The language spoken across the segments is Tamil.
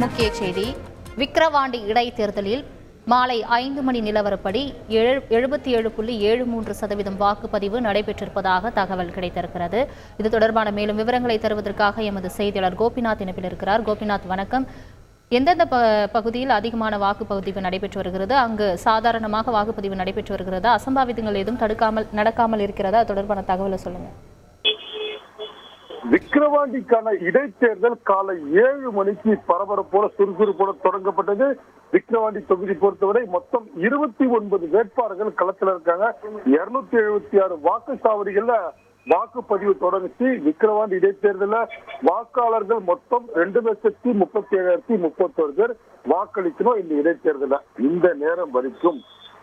முக்கிய செய்தி. விக்கிரவாண்டி இடைத்தேர்தலில் மாலை ஐந்து மணி நிலவரப்படி ஏழு எழுபத்தி ஏழு புள்ளி ஏழு மூன்று சதவீதம் வாக்குப்பதிவு நடைபெற்றிருப்பதாக தகவல் கிடைத்திருக்கிறது. இது தொடர்பான மேலும் விவரங்களை தருவதற்காக எமது செய்தியாளர் கோபிநாத் இணைப்பில் இருக்கிறார். கோபிநாத் வணக்கம். எந்தெந்த ப பகுதியில் அதிகமான வாக்குப்பதிவு நடைபெற்று வருகிறது? அங்கு சாதாரணமாக வாக்குப்பதிவு நடைபெற்று வருகிறதா? அசம்பாவிதங்கள் எதுவும் தடுக்காமல் நடக்காமல் இருக்கிறதா? தொடர்பான தகவலை சொல்லுங்கள் விக்கிரவாண்டிக்கான இடைத்தேர்தல் காலை ஏழு மணிக்கு பரபரப்போட சுறுசுறுப்போட தொடங்கப்பட்டது. விக்கிரவாண்டி தொகுதி பொறுத்தவரை மொத்தம் இருபத்தி ஒன்பது வேட்பாளர்கள் களத்துல இருக்காங்க. இருநூத்தி எழுபத்தி ஆறு வாக்குச்சாவடிகள்ல வாக்குப்பதிவு தொடங்குச்சு. விக்கிரவாண்டி இடைத்தேர்தல வாக்காளர்கள் மொத்தம் ரெண்டு லட்சத்தி முப்பத்தி ஏழாயிரத்தி முப்பத்தோரு பேர் வாக்களிக்கணும் இந்த இடைத்தேர்தல இந்த நேரம் வரைக்கும்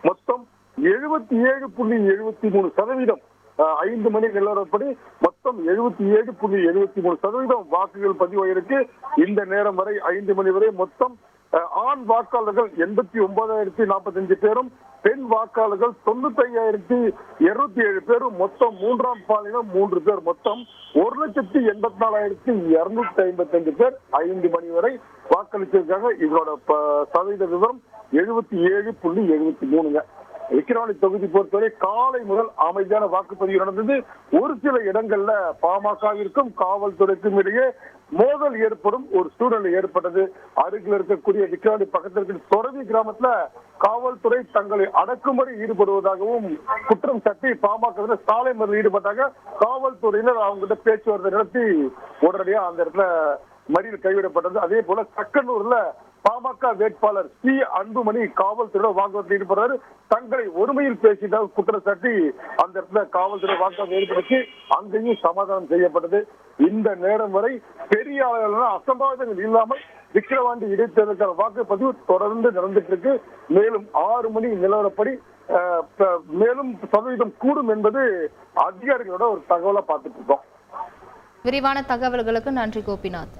மொத்தம் எழுபத்தி ஏழு புள்ளி எழுபத்தி மூணு சதவீதம் ஐந்து மணி நிலவரப்படி மொத்தம் எழுபத்தி ஏழு புள்ளி எழுபத்தி மூணு சதவீதம் வாக்குகள் பதிவாயிருக்கு. இந்த நேரம் வரை ஐந்து மணி வரை மொத்தம் ஆண் வாக்காளர்கள் எண்பத்தி ஒன்பதாயிரத்தி நாற்பத்தஞ்சு பேரும் பெண் வாக்காளர்கள் தொண்ணூத்தி ஐயாயிரத்தி இருநூத்தி ஏழு பேரும் மொத்தம் மூன்றாம் பாலினம் மூன்று பேர் மொத்தம் ஒரு லட்சத்தி எண்பத்தி நாலாயிரத்தி இருநூத்தி ஐம்பத்தி அஞ்சு பேர் ஐந்து மணி வரை வாக்களிச்சிருக்காங்க. இதோட சதவீத விவரம் எழுபத்தி ஏழு புள்ளி எழுபத்தி மூணுங்க. விக்கிரவாணி தொகுதி பொறுத்தவரை காலை முதல் அமைதியான வாக்குப்பதிவு நடந்தது. ஒரு சில இடங்கள்ல பாமகவிற்கும் காவல்துறைக்கும் இடையே மோதல் ஏற்படும் ஒரு சூழ்நிலை ஏற்பட்டது. அருகில் இருக்கக்கூடிய விக்கிரவாணி பக்கத்தில் இருக்கிற தொடர்பி கிராமத்துல காவல்துறை தங்களை அடக்குமுறை ஈடுபடுவதாகவும் குற்றம் சாட்டி பாமக சாலை மறியலில் ஈடுபட்டாங்க. காவல்துறையினர் அவங்ககிட்ட பேச்சுவார்த்தை நடத்தி உடனடியா அந்த இடத்துல மறியல் கைவிடப்பட்டது. அதே போல சக்கனூர்ல பாமக வேட்பாளர் சி. அன்புமணி காவல்துறையோட வாக்குவாதத்தில் ஈடுபடுறாரு தங்களை ஒருமையில் பேசியதாக குற்றம் சாட்டி அந்த இடத்துல காவல்துறை வாக்குவாதம் ஏற்படுத்தி அங்கேயும் சமாதானம் செய்யப்பட்டது. இந்த நேரம் வரை பெரிய அளவிலான அசம்பாவிதங்கள் இல்லாமல் விக்கிரவாண்டி இடைத்தேர்தலுக்கான வாக்குப்பதிவு தொடர்ந்து நடந்துட்டு இருக்கு. மேலும் ஆறு மணி நிலவரப்படி அஹ், மேலும் சதவீதம் கூடும் என்பது அதிகாரிகளோட ஒரு தகவலை பார்த்துட்டு இருக்கோம். விரிவான தகவல்களுக்கு நன்றி கோபிநாத்.